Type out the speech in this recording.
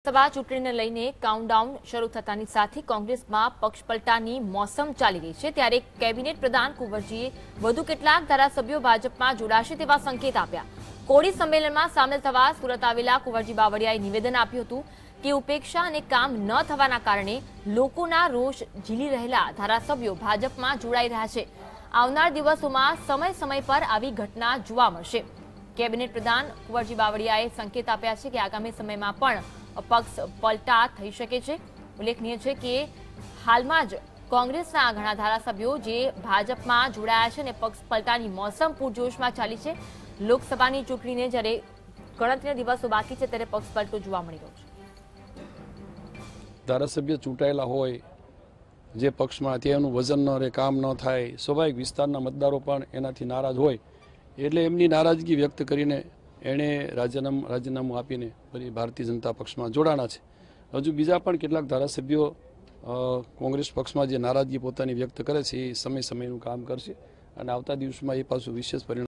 લોકસભા ચૂંટણીને લઈને કાઉન્ટડાઉન શરૂ થતાની સાથે કોંગ્રેસમાં પક્ષ પલટાની મોસમ ચાલી રહી છે. ત્યારે કેબિનેટ પ્રધાન કુંવરજીએ વધુ કેટલાક ધારાસભ્યો ભાજપમાં જોડાશે તેવા સંકેત આપ્યા. કોળી સંમેલનમાં સામેલ થવા સુરત આવેલા કુંવરજી બાવળિયાએ નિવેદન આપ્યું હતું કે ઉપેક્ષા અને કામ ન થવાના કારણે લોકોના રોષ ઝીલી રહેલા ધારાસભ્યો ભાજપમાં જોડાઈ રહ્યા છે. આવનાર દિવસોમાં સમય સમય પર આવી ઘટના જોવા મળશે. કેબિનેટ પ્રધાન કુંવરજી બાવળિયાએ સંકેત આપ્યા છે કે આગામી સમયમાં પણ પક્ષ પલટા થઈ શકે છે. ઉલ્લેખનીય છે કે હાલમાં જ કોંગ્રેસના ઘણા ધારાસભ્યો જે ભાજપમાં જોડાયા છે અને પક્ષ પલટાની મોસમ પૂરજોશમાં ચાલી છે. લોકસભાની ચૂંટણીને જ્યારે ગણતરીના દિવસો બાકી છે ત્યારે પક્ષ પલટો જોવા મળી રહ્યો છે. ધારાસભ્ય ચૂંટાયેલા હોય, જે પક્ષમાં તેનું વજન ન રહે, કામ ન થાય, સ્વાભાવિક વિસ્તારના મતદારો પણ એનાથી નારાજ હોય એટલે એમની નારાજગી વ્યક્ત કરીને એણે રાજીનામું રાજીનામું આપીને ફરી ભારતીય જનતા પક્ષમાં જોડાણા છે. હજુ બીજા પણ કેટલાક ધારાસભ્યો કોંગ્રેસ પક્ષમાં જે નારાજગી પોતાની વ્યક્ત કરે છે, એ સમય સમયનું કામ કરશે અને આવતા દિવસમાં એ પાછું વિશેષ પરિણામ